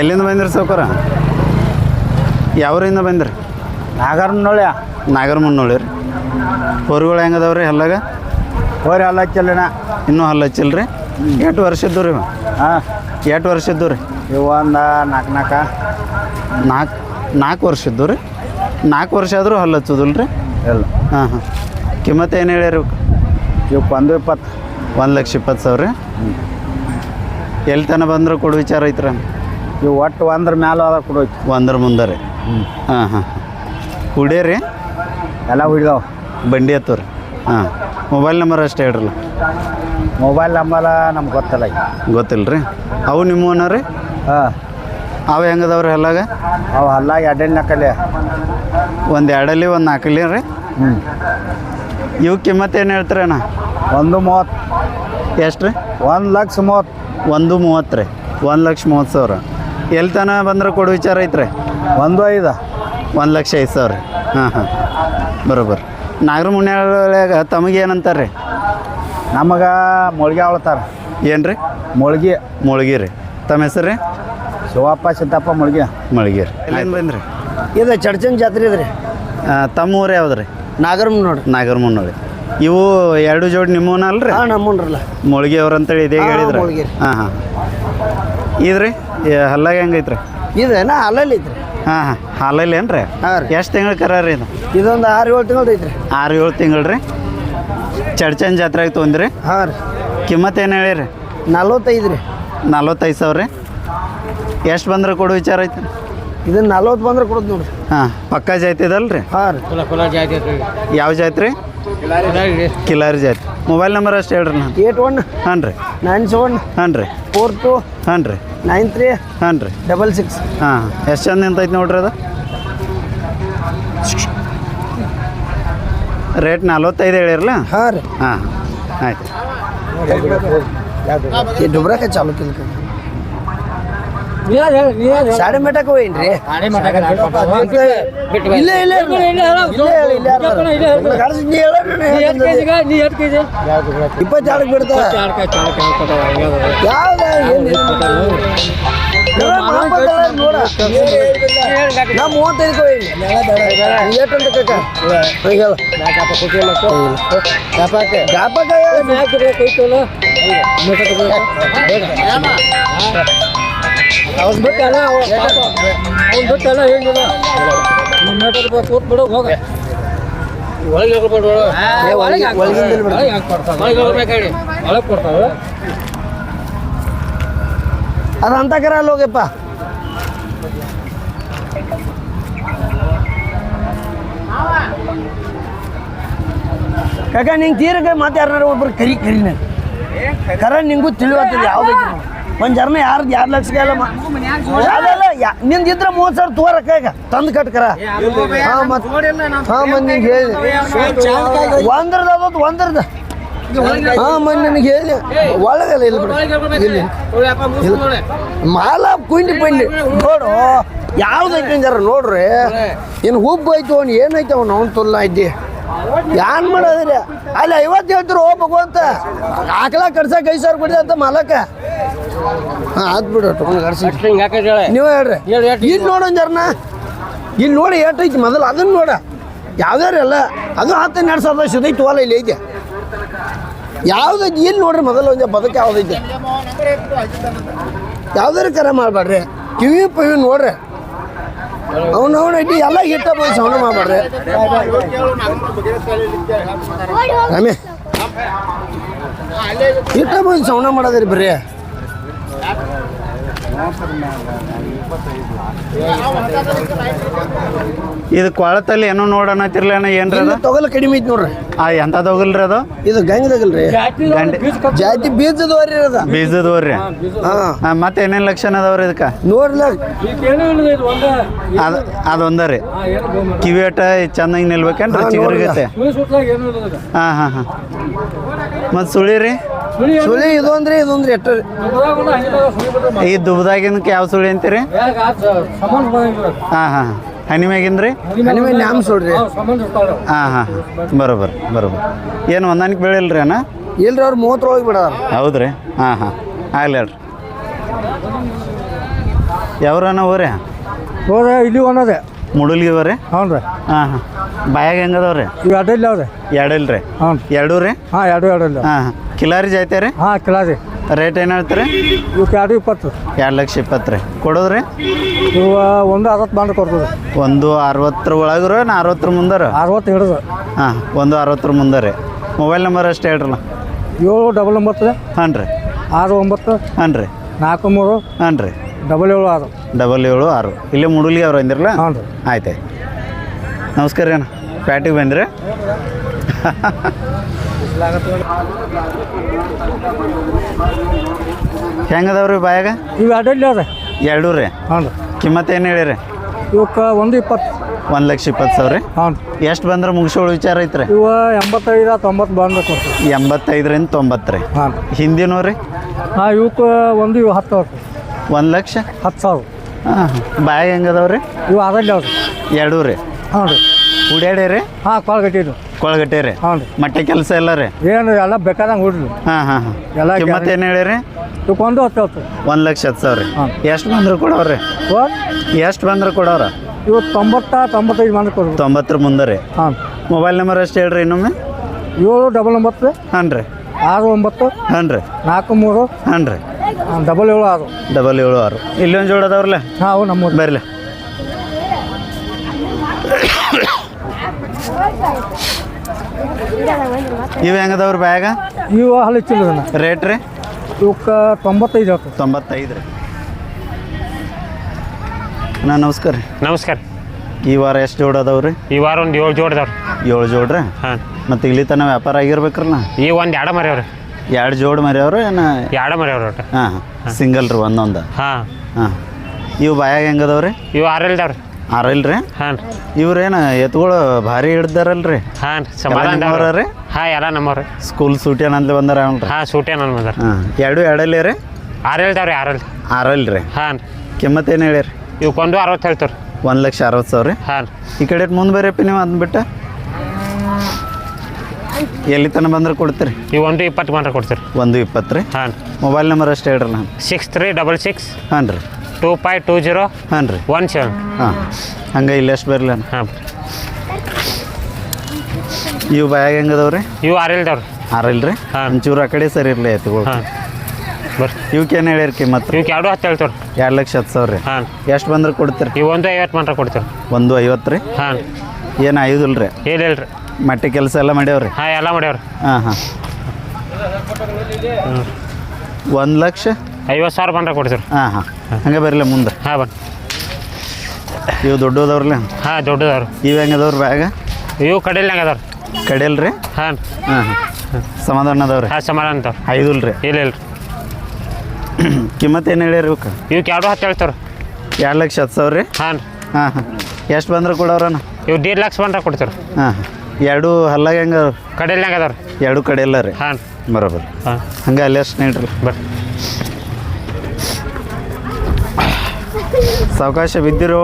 ಎಲ್ಲಿಂದ ಬಂದ್ರಿ ಸೌಕರ ಯಾವ್ರಿಂದ ಬಂದ್ರಿ? ನಾಗರ ಮುನ್ನೋಳಿ ರೀ. ಹೊರಗಳು ಹೆಂಗದವ್ರಿ ಹಲ್ಲಾಗ? ಹೋರಿ ಹಲ್ಲ ಚೆಲ್ಲಿನ ಇನ್ನೂ ಹಲ್ಲ ರೀ ಎಷ್ಟು ವರ್ಷ ಇದ್ದು ರೀ ಹಾಂ. ಎಷ್ಟು ವರ್ಷ ಇದ್ದು ರೀ ಇವು ಒಂದು ನಾಲ್ಕು ನಾಲ್ಕು ನಾಲ್ಕು ನಾಲ್ಕು ವರ್ಷ ಇದ್ದು ರೀ ನಾಲ್ಕು ವರ್ಷ ಆದರೂ ಹಲ್ಲ ಹಚ್ಚೋದಿಲ್ಲ ರೀ ಎಲ್ಲ ಹಾಂ ಹಾಂ. ಕಿಮ್ಮತ್ತು ಏನು ಹೇಳ್ಯಾರ ಇವಕ್ಕೆ ಒಂದು ಇಪ್ಪತ್ತು. ಒಂದು ಲಕ್ಷ ಇಪ್ಪತ್ತು ಸಾವಿರ ರೀ? ಎಲ್ಲಿ ತನಕ ಬಂದರೂ ಕೊಡು ವಿಚಾರ ಐತ್ರ. ಇವು ಒಟ್ಟು ಒಂದ್ರ ಮ್ಯಾಲ ಅದ ಕೊಡೋಯ್ತು ಒಂದ್ರ ಮುಂದೆ ರೀ. ಹಾಂ ಹಾಂ. ಕುಡಿಯರಿ ಎಲ್ಲ ಹಿಡ್ದಾವ ಬಂಡಿ ಹತ್ತು ರೀ ಹಾಂ. ಮೊಬೈಲ್ ನಂಬರ್ ಅಷ್ಟೇ ಹೇಳ್ರಲ್ಲ? ಮೊಬೈಲ್ ನಂಬರ್ ನಮ್ಗೆ ಗೊತ್ತಲ್ಲ ಈಗ. ಗೊತ್ತಿಲ್ಲ ರೀ ಅವು ನಿಮ್ಮವನ ರೀ? ಹಾಂ. ಅವು ಹೆಂಗದವ್ರಿ ಹಲ್ಲಾಗ? ಅವು ಹಲ್ಲ ಎರಡು ನಾಲ್ಕಲಿ ಒಂದು ಎರಡಲ್ಲಿ ಒಂದು ನಾಲ್ಕಲ್ಲಿ ರೀ? ಹ್ಞೂ ಇವು ಕಿಮ್ಮತ್ತು ಏನು ಹೇಳ್ತೀರಣ್ಣ ಒಂದು ಮೂವತ್ತು. ಎಷ್ಟು ರೀ? ಒಂದು ಲಕ್ಷ ಮೂವತ್ತು. ಒಂದು ಮೂವತ್ತು ರೀ. ಒಂದು ಲಕ್ಷ ಮೂವತ್ತು ಸಾವಿರ. ಎಲ್ಲಿ ತನಕ ಬಂದ್ರೆ ಕೊಡು ವಿಚಾರ ಐತ್ರಿ? ಒಂದು ಐದು. ಒಂದು ಲಕ್ಷ ಐದು ಸಾವಿರ. ರೀ ಹಾಂ ಹಾಂ. ಬರೋಬ್ಬರ ನಾಗರ ಮುನ್ಯಾಗ ತಮಗೆ ಏನಂತಾರೆ ರೀ ನಮಗೆ ಮೊಳ್ಗೆ ಅವಳ್ತಾರ ಏನು ರೀ ಮುಳ್ಗಿ. ಮುಳುಗಿ ರೀ. ತಮ್ಮ ಹೆಸರು ರೀ ಶಿವಪ್ಪ ಸಿದ್ದಪ್ಪ ಮುಳ್ಗಿ. ಮುಳ್ಗಿ ರೀ. ಏನು ಬಂದ್ರಿ? ಇದು ಚಡ್ಚನ್ ಜಾತ್ರೆ ಇದ್ರಿ. ತಮ್ಮ ಊರು ಯಾವ್ದು ರೀ ನಾಗರ ಮುನ್ನೋಡಿ ನಾಗರ ಮುನ್ನೋಡಿ ಇವು ಎರಡು ಜೋಡಿ ನಿಮ್ಮೂನಲ್ಲ ರೀ ಹಾಂ ನಮ್ಮನ್ರಲ್ಲ. ಮುಳುಗಿ ಅವ್ರು ಅಂತೇಳಿ ಇದೇ ಹಾ, ಹೇಳಿದ್ರೆ? ಹಾಂ ಹಾಂ. ಇದ್ರಿ? ಹಲ್ಲಾಗ ಹೆಂಗೈತ್ರಿ ಇದೇನ ಅಲ್ಲಲ್ಲಿ ಐತ್ರಿ. ಹಾಂ ಹಾಂ. ಹಾಲಲ್ಲಿ ಏನು ರೀ ಹಾಂ ರೀ. ಎಷ್ಟು ತಿಂಗಳು ಕರ ರೀ ಇದು? ಇದೊಂದು ಆರು ಏಳು ತಿಂಗಳು ಐತ್ರಿ. ಆರು ಏಳು ತಿಂಗಳು ರೀ? ಚಡ್ಚನ್ ಜಾತ್ರೆಗೆ ತೊಂದ್ರಿ? ಹಾಂ ರೀ. ಕಿಮ್ಮತ್ತು ಏನು ಹೇಳಿರಿ? ನಲ್ವತ್ತೈದು ರೀ. ನಲ್ವತ್ತೈದು ಸಾವಿರ ರೀ? ಎಷ್ಟು ಬಂದ್ರೆ ಕೊಡು ವಿಚಾರ ಐತೆ ಇದನ್ನ ನಲ್ವತ್ತು ಬಂದ್ರೆ ಕೊಡೋದು ನೋಡ್ರಿ. ಹಾಂ ಪಕ್ಕ ಜಾತಿ ಇದಲ್ಲ ರೀ. ಹಾಂ ರೀ ಯಾವ ಜಾತ್ರೆ? ರೀ ಕಿಲಾರಿ ಜಾತಿ. ಮೊಬೈಲ್ ನಂಬರ್ ಅಷ್ಟು ಹೇಳ್ರಿ ನಾನು. ಏಟ್ ಒನ್ ಹಾಂ ರೀ. ನೈನ್ ಸೆವೆನ್ ಹಾಂ ರೀ. ಫೋರ್ ಟು ಹಾಂ ರೀ. ನೈನ್ ತ್ರೀ ಹಾಂ ರೀ. ಡಬಲ್ ಸಿಕ್ಸ್ ಹಾಂ ಎಷ್ಟು ಚಂದ ನಿಂತೈತೆ ನೋಡ್ರಿ ಅದು? ರೇಟ್ ನಲ್ವತ್ತೈದು ಹೇಳಿರಲ್ಲ? ಹಾಂ ರೀ. ಹಾಂ ಆಯ್ತು. ಚಾಲು ಸಾಡೆ ಮಠಕ್ಕೆ ಹೋಯ್ನ್ರಿ ಇಲ್ಲ ಇಲ್ಲ ಇಪ್ಪತ್ತೆರಡು ಬಿಡ್ತಾವ ನಾ ಅವ್ನು ಬಿಟ್ಟಲ್ಲ ಅವ್ನು ಬಿಟ್ಟಲ್ಲ ಹೇಳಿಲ್ಲ ನಿಮ್ಮ ಮೀಟರ್ ಕೂತ್ ಬಿಡೋ ಹೋಗ. ಒಳಗೆ ಹೋಗ್ಬೇಡ ಏ, ಒಳಗೆ- ಒಳಗಿಂದ ಬಿಡು. ಒಳಗೆ ಕೊಡ್ತಾವೆ ಒಳಗೆ ಹೋಗ್ಬೇಕಾಗಿ. ಒಳಗೆ ಕೊಡ್ತಾವೆ. ಅದು ಅಂತ ಕರ ಅಲ್ಲಿ ಹೋಗಪ್ಪ. ಕಾಕ ನಿಂಗೆ ತೀರಕ್ಕೆ ಮತ್ತೆ ಯಾರು ಒಬ್ರು ಕರಿ ಕರಿ ನಾನು ಕರ. ನಿಂಗೂ ತಿಳಿವತ್ತಿಲ್ಲ ಯಾವ್ದೈತಿ ಒಂದು ಜರ್ನ ಯಾರ್ದು ಎರಡು ಲಕ್ಷಕ್ಕೆ ಎಲ್ಲ ನಿಂದು ಇದ್ರೆ ಮೂವತ್ತು ಸಾವಿರ ತೋರಕ್ಕ ಈಗ. ತಂದು ಕಟ್ಕರ. ಹಾಂ ಮತ್ತೆ ಹಾಂ ಮತ್ತೆ ನಿಂಗೆ ಹೇಳಿ. ಒಂದ್ರದ ಅದೊಂದು ಒಂದ್ರದ. ಹಾಂ ಮತ್ತೆ ನಿನಗೆ ಹೇಳಿ. ಒಳಗಲ್ಲ ಇಲ್ಲ ಬಿಡಿ. ಇಲ್ಲಿ. ಮಾಲ ಕುಂಡಿ ಪಂಡಿ. ನೋಡು ಯಾವ್ದೈತಿ ಜರ ನೋಡ್ರಿ. ಇನ್ನು ಹುಬ್ಬು ಐತು ಅವ್ನು ಏನೈತೆ ಅವ್ನು ಅವ್ನು ತುಲ್ಲ ಐತಿ. ಯಾನ್ ಮಾಡೋದ್ರಿ? ಅಲ್ಲಿ ಐವತ್ತು ಹೇಳ್ತಿರು ಹೋಗ್ಬೇಕು ಅಂತ ಆಕಳ ಕಡ್ಸಕ್ಕೆ ಐದು ಸಾವಿರ ಕೊಡಿದೆ ಅಂತ ಮಾಲಕ. ಹಾಂ ಆದ್ ಬಿಡು ತೊಗೊಂಡು ಕಡ್ಸಿ ಹಿಂಗೆ ಹಾಕಿದ್ರೆ ನೀವು ಹೇಳ್ರಿ ಹೇಳಿ, ಎಷ್ಟು ಇಲ್ಲಿ ನೋಡೋಣ ಜರ್ನ ಇಲ್ಲಿ ನೋಡಿ ಏಟೈತಿ ಮೊದಲು ಅದನ್ನ ನೋಡ ಯಾವ್ದಾರ ಅಲ್ಲ ಅದು ಹತ್ತು ಎರಡು ಸಾವಿರದ ಸುದೈತಿ ಹೊಲ ಇಲ್ಲಿ ಐತೆ ಯಾವ್ದೈತಿ ಇಲ್ಲಿ ನೋಡ್ರಿ ಮೊದಲು ಒಂದು ಬದುಕು ಯಾವ್ದೈತಿ ಯಾವ್ದಾರ ಕರೆ ಮಾಡಬೇಡ್ರಿ ಕಿವಿ ಪಿವಿ ನೋಡ್ರಿ ಅವ್ನು ಅವ್ನು ಐತಿ ಎಲ್ಲ ಹಿಟ್ಟ ಬಂದು ಸೌಂಡ್ ಮಾಡಬೇಡ್ರಿ ರಮೇ ಹಿಟ್ಟ ಬಂದು ಸೌಂಡ ಮಾಡೋದ್ರಿ ಬರ್ರಿ ಇದು ಕೊಳತಲ್ಲಿ ಏನೋ ನೋಡೋಣತಿರ್ಲಿ ಅಣ್ಣ ಏನ್ರಿ ಅದು? ತೊಗಲು ಕಡಿಮೆ ಐತಿ ನೋಡ್ರಿ. ಆ ಎಂತ ತೊಗಲ್ರಿ ಅದು? ಇದು ಗಂಗದಗಲ್ರಿ ತಗಲ್ರಿ. ಜಾತಿ ಬೀಜದವರಿ ಅದ. ಬೀಜದ ಹೋರಿ ಹಾಂ. ಹಾಂ ಮತ್ತೆ ಏನೇನು ಲಕ್ಷಣ ಅದಾವ್ರಿ ಇದಕ್ಕ? ನೋಡ್ಲ ಅದು ಅದೊಂದ ರೀ. ಹಾಂ ಏನು ಗೋಮರ ಕಿವಿ ಅಟ ಚೆನ್ನಾಗಿ ನಿಲ್ಬೇಕೇನ್ರಿ ಹಾ, ಚಿಗುರಿಗತ್ತೆ. ಹಾಂ ಹಾಂ ಹಾಂ. ಮತ್ತು ಸುಳಿ ರೀ? ಸುಳಿ ಇದೊಂದ್ರಿ ಇದೊಂದ್ರಿ ಎಟ್ಟ ಬಿಟ್ರೆ ಈ ದುಬ್ದಾಗಿನಕ್ಕೆ ಯಾವ ಸುಳಿ ಅಂತೀರಿ? ಹಾಂ ಹಾಂ ಹನಿ ಮ್ಯಾಗಿಂದ್ರಿ ಹನಿಮೆ ನ್ಯಾಮ್ ಸುಳ್ರಿ. ಹಾಂ, ಹಾಂ ಹಾಂ ಬರೋಬರ್ ಬರೋಬ್ಬರ ಏನು ಹೊಂದಾಣಿಕೆ ಬೆಳಿಲ್ರಿ ಅಣ್ಣ? ಇಲ್ರಿ ಅವ್ರು ಮೂವತ್ತರೊಳಗೆ ಬಿಡ ಹೌದ್ರಿ. ಹಾಂ ಹಾಂ. ಆಗ್ಲಿ ಹೇಳ್ರಿ. ಯಾವ್ರಣ್ಣ ಹೋರಿ ಹೋದ ಇಲ್ಲಿ ಅನ್ನೋದೇ ಮುಡುಲ್ಗಿ ಹೋರಿ ಹ್ಞೂ ರೀ ಹಾಂ ಹಾಂ. ಬಾಯಾಗ ಹೆಂಗದವ್ರಿ? ಇವು ಅಡ್ಡಿಲ್ಲ ಅವ್ರಿ. ಎರಡಿಲ್ಲ ರೀ ಹ್ಞೂ ಎರಡೂ ರೀ? ಹಾಂ ಎರಡು ಎರಡು ಇಲ್ಲ. ಹಾಂ ಕಿಲಾರಿ ಜಾಯ್ತೆ ರೀ? ಹಾಂ ಕಿಲಾರಿ. ರೇಟ್ ಏನು ಹೇಳ್ತೀರಿ? ಇವಕ್ಕೆ ಎರಡು ಇಪ್ಪತ್ತು. ಎರಡು ಲಕ್ಷ ಇಪ್ಪತ್ತು ರೀ. ಕೊಡೋದ್ರಿ? ಇವು ಒಂದು ಅರವತ್ತು ಬಂದು ಕೊಡ್ತದೆ. ಒಂದು ಅರವತ್ತರ ಒಳಗ್ರ ನಾ ಅರವತ್ತರ ಮುಂದರ ಅರವತ್ತು ಹಿಡಿದು. ಹಾಂ ಒಂದು ಅರವತ್ತರ ಮುಂದೆ ರೀ. ಮೊಬೈಲ್ ನಂಬರ್ ಅಷ್ಟೇ ಹೇಳ್ರಲ್ಲ? ಏಳು ಡಬಲ್ ಒಂಬತ್ತು ಹಾಂ ರೀ. ಆರು ಒಂಬತ್ತು. ಹಾಂ ರೀ. ನಾಲ್ಕು ಮೂರು. ಹಾಂ ರೀ. ಡಬಲ್ ಏಳು ಆರು. ಡಬಲ್ ಏಳು ಆರು. ಇಲ್ಲೇ ಮುಡುಲಿ ಅವ್ರು ಅಂದಿರಲ್ಲ? ಹ್ಞೂ ರೀ. ಆಯ್ತು ಆಯ್ತು. ನಮಸ್ಕಾರ ರೀ ಅಣ್ಣ. ಪ್ಯಾಟಿಗೆ ಬಂದ್ರಿ? ಹೆಂಗದವ್ರಿ ಬಾಯಾಗ? ಇವು ಅಡ್ಡಿಲ್ಲ ಎರಡು ಎರಡೂ ರೀ? ರೀ. ಕಿಮ್ಮತ್ತು ಏನು ಹೇಳಿರಿ? ಇವಕ್ಕೆ ಒಂದು ಇಪ್ಪತ್ತು. ಒಂದು ಲಕ್ಷ ಇಪ್ಪತ್ತು ಸಾವಿರ ರೀ? ಹೌದು ಎಷ್ಟು ಬಂದ್ರೆ ಮುಗಿಸೋಳು ವಿಚಾರ ಐತ್ರಿ? ಇವ ಎಂಬತ್ತೈದ ತೊಂಬತ್ತು ಬಂದ ಕೊಡ್ತೀವಿ ಎಂಬತ್ತೈದರಿಂದ ತೊಂಬತ್ತು ರೀ. ಹಾಂ ಹಿಂದಿನೂ ರೀ? ಹಾಂ ಇವಕ್ಕೆ ಒಂದು ಇವು ಹತ್ತು ಸಾವಿರ ಒಂದು ಲಕ್ಷ? ಹತ್ತು ಸಾವಿರ. ಹಾಂ ಹಾಂ. ಬಾಯಾಗ ಹೆಂಗದವ್ರಿ? ಇವು ಅದಲ್ಲಿ ಅವ್ರಿ ಎರಡೂ ರೀ. ಹ್ಞೂ ರೀ ಉಡ್ಯಾಡಿ ರೀ ಹಾಂ ಕೊಳಗಟ್ಟಿದ್ದು ಕೊಳಗಟ್ಟೆ ರೀ. ಹ್ಞೂ ರೀ? ಮಟ್ಟೆ ಕೆಲಸ ಎಲ್ಲ ರೀ? ಏನು ಎಲ್ಲ ಬೇಕಾದಂಗೆ ಹುಡ್ರಿ ಹಾಂ ಹಾಂ ಹಾಂ. ಎಲ್ಲ ಮತ್ತೆ ಏನು ಹೇಳಿರಿ ಒಂದು ಹತ್ತು ಹತ್ತು ಒಂದು ಲಕ್ಷ ಹತ್ತು ಸಾವಿರ ರೀ. ಹಾಂ. ಎಷ್ಟು ಬಂದ್ರು ಕೊಡವ್ರಿ? ಇವು ಎಷ್ಟು ಬಂದ್ರು ಕೊಡವ್ರ? ಇವು ತೊಂಬತ್ತ ತೊಂಬತ್ತೈದು ಮಂದಿ ಕೊಡ್ರಿ. ತೊಂಬತ್ತರ ಮುಂದೆ ರೀ. ಹಾಂ. ಮೊಬೈಲ್ ನಂಬರ್ ಎಷ್ಟು ಹೇಳ್ರಿ ಇನ್ನೊಮ್ಮೆ? ಏಳು ಡಬಲ್ ಒಂಬತ್ತು ಹಾಂ ರೀ. ಆರು ಒಂಬತ್ತು ಹಾಂ ರೀ. ನಾಲ್ಕು ಮೂರು ಹಾಂ ರೀ. ಡಬಲ್ ಏಳು ಆರು. ಡಬಲ್ ಏಳು ಆರು. ಇಲ್ಲೊಂದು ಜೋಡ ಅದಾವ್ರಲ್ಲ? ಹಾಂ ಅವು ನಮ್ಮೂರು. ಬರ್ಲಿ ಇವು ಹೆಂಗದವ್ರ ಬ್ಯಾಗ? ಇವು ಹಲಿಚಿಲ್ಲ ರೇಟ್ ರೀ? ಇವಕ್ಕೆ ತೊಂಬತ್ತೈದು ಆಗ್ತದೆ ತೊಂಬತ್ತೈದು ರೀ. ಅಣ್ಣ ನಮಸ್ಕಾರ ರೀ. ನಮಸ್ಕಾರ. ಈ ವಾರ ಎಷ್ಟು ಜೋಡ ಅದಾವ್ರಿ ಈ ವಾರ ಒಂದು ಏಳು ಜೋಡ್ದವ್ರಿ ಏಳು ಜೋಡ್ರಿ ಹಾಂ. ಮತ್ತು ಇಲ್ಲಿ ತನಕ ವ್ಯಾಪಾರ ಆಗಿರ್ಬೇಕ್ರಲ್ಲ ಈ ಒಂದು ಎರಡು ಮರ್ಯಾವ್ರಿ ಎರಡು ಜೋಡ್ ಮರ್ಯಾವ್ರಿ ಏನು? ಎರಡು ಮರ್ಯಾವ್ರಿ ಒಟ್ಟು. ಹಾಂ ಸಿಂಗಲ್ ರೀ ಒಂದೊಂದು. ಹಾಂ. ಹಾಂ. ಇವು ಬಾಯಾಗ ಹೆಂಗದವ್ರಿ ಇವು ಆರಲ್ದವ್ರಿ ಆರಲ್ಲ ರೀ ಹಾಂ ಇವ್ರೇನು ಎತ್ಗಳು ಭಾರಿ ಹಿಡ್ದಾರಲ್ರಿ? ಹಾಂ ಸಮಾಧಾನ ರೀ? ಹಾಂ ಎಲ್ಲ ನಮ್ಮವ್ರಿ ಸ್ಕೂಲ್ ಸೂಟಿ ಅನ್ನಂತ ಬಂದಾರ ಅವನ್ರಿ ಹಾಂ ಸೂಟಿ ನನ್ನ ಬಂದಾರ. ಹಾಂ ಎರಡು ಎರಡಲ್ಲಿ ರೀ? ಆರಲ್ದವ್ರಿ ಆರಲ್ ಆರಲ್ರಿ ರೀ ಹಾಂ. ಕಿಮ್ಮತ್ತು ಏನು ಹೇಳಿರಿ ಇವಕ್ಕೊಂದು ಅರವತ್ತು ಹೇಳ್ತಾರೆ ಒಂದು ಲಕ್ಷ ಅರವತ್ತು ಸಾವಿರ ರೀ? ಹಾಂ. ಈ ಕಡೆ ಮುಂದೆ ಬರೀಪ್ಪ ನೀವು ಅಂದ್ಬಿಟ್ಟು ಎಲ್ಲಿ ತನಕ ಬಂದ್ರೆ ಕೊಡ್ತೀರಿ? ಈ ಒಂದು ಇಪ್ಪತ್ತು ಬಂದ್ರೆ ಕೊಡ್ತೀರಿ. ಒಂದು ಇಪ್ಪತ್ತು ರೀ? ಹಾಂ. ಮೊಬೈಲ್ ನಂಬರ್ ಅಷ್ಟೇ ನಾನು. Six three double six. ಹಾಂ ರೀ. ಟೂ ಫೈ ಟೂ ಜೀರೋ ಹಾಂ ರೀ. ಒನ್ ಸೆವೆನ್ ಹಾಂ. ಹಂಗೆ ಇಲ್ಲಿ ಎಷ್ಟು ಬರಲಿ ಹಾಂ. ಇವು ಬ್ಯಾಗ್ ಹೆಂಗದವ್ರಿ ಇವು ಆರಲ್ದವ್ರಿ ಆರಲ್ಲ ರೀ ಹಾಂ. ಒಂಚೂರು ಆ ಕಡೆ ಸರಿ ಇರಲಿ ಆಯ್ತು ಹಾಂ. ಬರ್ರಿ. ಏನು ಹೇಳಿರಿ ಕಿಮ್ಮತ್ತು ಇವಕ್ಕೆ ಎರಡು ಹತ್ತು ಹೇಳ್ತಾರೆ ಎರಡು ಲಕ್ಷ ಹತ್ತು ಸಾವಿರ. ರೀ ಹಾಂ. ಎಷ್ಟು ಬಂದ್ರೆ ಕೊಡ್ತೀರಿ? ಇವು ಒಂದು ಐವತ್ತು ಮಾತ್ರ ಕೊಡ್ತೀರಿ ಒಂದು ಐವತ್ತು ರೀ? ಹಾಂ. ಏನು ಐದು ರೀ ಇಲ್ಲ ರೀ ಮಟ್ಟಿ ಕೆಲಸ ಎಲ್ಲ ಮಾಡ್ಯಾವ್ರಿ? ಹಾಂ ಎಲ್ಲ ಮಾಡ್ಯಾವ್ರಿ. ಹಾಂ ಹಾಂ. ಒಂದು ಲಕ್ಷ? ಐವತ್ತು ಸಾವಿರ ಬಂದ್ರೆ ಕೊಡ್ತೀರಿ ಹಾಂ ಹಾಂ. ಹಂಗೆ ಬರಲ್ಲ ಮುಂದೆ. ಹಾಂ ಬನ್ ಇವು ದೊಡ್ಡದವ್ರಲ್ಲ? ಹಾಂ ದೊಡ್ಡದವ್ರು. ಇವು ಹೆಂಗದವ್ರಿ ಬ್ಯಾಗ? ಇವು ಕಡೆಯಲ್ನಾಗ ಅದಾವ್ರಿ ಕಡಿಯಲ್ಲ ರೀ ಹಾಂ. ಹಾಂ ಹಾಂ. ಸಮಾಧಾನ ಅದಾವ್ರಿ? ಹಾಂ ಸಮಾಧಾನ ಅಂತ ಐದುಲ್ ರೀ ಇಲ್ಲ ಇಲ್ಲ. ಕಿಮ್ಮತ್ತು ಏನು ಹೇಳ್ಯಾರ ಇವಕ್ಕೆ ಇವಕ್ಕೆ ಎರಡು ಹತ್ತು ಹೇಳ್ತಾರೆ ಎರಡು ಲಕ್ಷ ಹತ್ತು ಸಾವಿರ ರೀ? ಹಾಂ. ಹಾಂ ಹಾಂ. ಎಷ್ಟು ಬಂದ್ರೆ ಕೊಡವ್ರಣ್ಣ ಇವು ದೇಡ್ ಲಕ್ಷ ಬಂದ್ರೆ ಕೊಡ್ತಾರೆ. ಹಾಂ ಎರಡು ಹಲ್ಲಾಗ ಹೆಂಗೆ ಕಡೆಯಲ್ನಾಗ ಅದಾವ್ರಿ ಎರಡು ಕಡೆ ಎಲ್ಲ ರೀ? ಹಾಂ. ಬರೋಬರ್. ಹಾಂ. ಹಂಗೆ ಅಲ್ಲಿ ಅಷ್ಟು ನೀಡ್ರಿ ಬರ್ರಿ ಸಾವಕಾಶ ಬಿದ್ದಿರು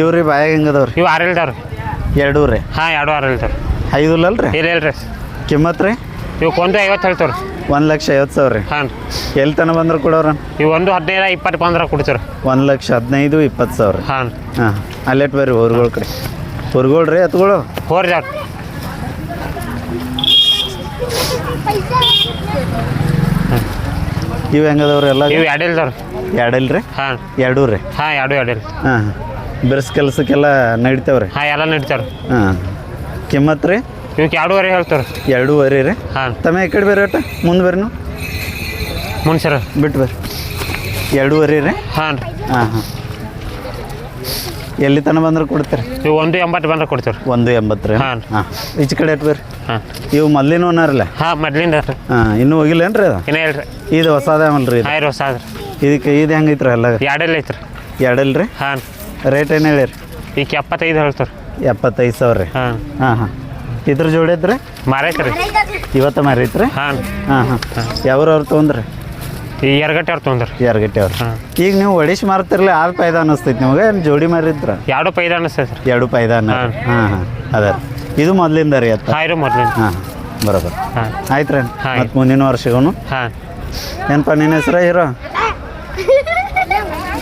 ಇವ್ರಿ ಬಾಯಾಗ ಹೆಂಗದವ್ರಿ ಇವು ಆರು ಇಲ್ದಾವ್ರಿ ಎರಡೂ ರೀ? ಹಾಂ ಎರಡು ಆರು ಇಲ್ದಾವ್ರಿ ಐದು ಅಲ್ರಿ? ಇಲ್ಲ ಇಲ್ಲ ರೀ. ಕಿಮ್ಮತ್ತು ರೀ? ಇವು ಒಂದು ಐವತ್ತು ಹೇಳ್ತಾರೆ ಒಂದು ಲಕ್ಷ ಐವತ್ತು ಸಾವಿರ ರೀ? ಹಾಂ. ಎಲ್ಲಿ ತನಕ ಬಂದ್ರೆ ಕೊಡೋರ? ಇವು ಒಂದು ಹದಿನೈದು ಇಪ್ಪತ್ತು ಬಂದ್ರೆ ಕೊಡ್ತಾರೆ ಒಂದು ಲಕ್ಷ ಹದಿನೈದು ಇಪ್ಪತ್ತು ಸಾವಿರ ರೀ? ಹಾಂ. ಹಾಂ. ಅಲ್ಲೆಟ್ ಬರ್ರಿ ಊರುಗಳ ಕಡೆ. ಊರುಗಳು ರೀ ಎತ್ಗಳು? ಹೋರ್ದಾವ್ರಿ ಇವು ಹೆಂಗದವ್ರಿ ಎಲ್ಲ? ಇವು ಎರಡು ಇಲ್ದಾವ್ರಿ ಎರಡಲ್ಲ ರೀ? ಹಾಂ. ಎರಡೂ ರೀ? ಹಾಂ ಎರಡು ಎರಡು ಇಲ್ಲ ಹಾಂ. ಬಿರ್ಸ್ ಕೆಲಸಕ್ಕೆಲ್ಲ ನಡಿತಾವ್ರಿ? ಹಾಂ ಎಲ್ಲ ನಡೀತಾವ್ರಿ. ಹಾಂ. ಕಿಮ್ಮತ್ ರೀ? ಇವಕ್ಕೆ ಎರಡೂವರೆ ಹೇಳ್ತಾರೆ ಎರಡೂವರೆ ರೀ? ಹಾಂ. ತಮ್ಮ ಈ ಕಡೆ ಬೇರೆ ಒಟ್ಟು? ಮುಂದೆ ಬರ್ರಿ ನೀವು ಸರ ಬಿಟ್ಟು ಬರ್ರಿ ಎರಡೂವರೆ ರೀ? ಹಾಂ. ರೀ ಹಾಂ ಹಾಂ. ಎಲ್ಲಿ ತನ ಬಂದ್ರೆ ಕೊಡ್ತೀರಿ? ಇವು ಒಂದು ಎಂಬತ್ತು ಬಂದ್ರೆ ಕೊಡ್ತೀವಿ ಒಂದು ಎಂಬತ್ತು ರೀ? ಹಾಂ. ಹಾಂ. ಈಚೆ ಕಡೆ ಇಟ್ಟು ಬರ್ರಿ ಹಾಂ. ಇವು ಮೊದ್ಲಿನ ಅನ್ನಾರಲ್ಲ? ಹಾಂ ಮೊದ್ಲಿಂದ ರೀ ಹಾಂ ಇನ್ನೂ ಹೋಗಿಲ್ಲೇನು ರೀ ಅದು? ಇನ್ನೂ ಹೇಳ್ರಿ ಇದು ಹೊಸದೇಮಲ್ಲ ರೀ ಇದು? ಹೊಸ ಇದಕ್ಕೆ ಇದು ಹೆಂಗೈತ್ರಿ ಎಲ್ಲ? ಎರಡೆಲ್ಲ ಐತ್ರಿ. ಎರಡಲ್ಲ ರೀ. ಹಾಂ ರೇಟ್ ಏನು ಹೇಳಿರಿ? ಈಗ ಎಪ್ಪತ್ತೈದು ಹೇಳ್ತಾರೆ ಎಪ್ಪತ್ತೈದು ಸಾವಿರ ರೀ? ಹಾಂ. ಹಾಂ ಹಾಂ. ಇದ್ರ ಜೋಡಿ ಐತ್ರಿ? ಮಾರೈತ್ರಿ. ರೀ ಇವತ್ತು ಮಾರೈತ್ರಿ? ಹಾಂ ಹಾಂ ಹಾಂ. ಯಾವ್ರವ್ರು ತೊಗೊಂಡ್ರಿ? ಎರಗಟ್ಟೆ ಅವ್ರು ತೊಂದ್ರೆ ಈಗ ನೀವು ಒಡಿಶ್ ಮಾರ್ತಿರ್ಲಿ ಆರು ಪೈದ ಅನಿಸ್ತೈತಿ ನಿಮಗೆ ಜೋಡಿ ಮಾರಿದ್ರ ಎರಡು ಪೈದ ಅನಿಸ್ತದೆ ಎರಡು ಪೈದ ಅನ್ನ ಹಾಂ. ಹಾಂ. ಅದ. ಇದು ಮೊದಲಿಂದ ರೀ ಅತ್ತ? ಹಾಂ ಮೊದಲಿಂದ. ಹಾಂ ಬರೋಬರ್ ಹಾಂ. ಆಯ್ತು. ರೀ ಮತ್ತು ಮುಂದಿನ ವರ್ಷಗೂ ಹಾಂ. ಏನಪ್ಪ ನಿನ್ನ ಹೆಸ್ರ ಹೀರೋ?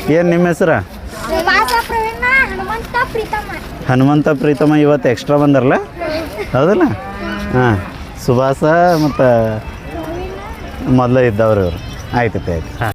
ಏನು ನಿಮ್ಮ ಹೆಸ್ರ? ಹನುಮಂತ ಪ್ರೀತಮ್ಮ. ಪ್ರೀತಮ ಇವತ್ತು ಎಕ್ಸ್ಟ್ರಾ ಬಂದರಲ್ಲ? ಹೌದಲ್ಲ? ಹಾಂ. ಸುಭಾಷ ಮತ್ತು ಮೊದಲೇ ಇದ್ದವ್ರು ಇವರು. ಆಯ್ತು ಆಯ್ತು ಹಾಂ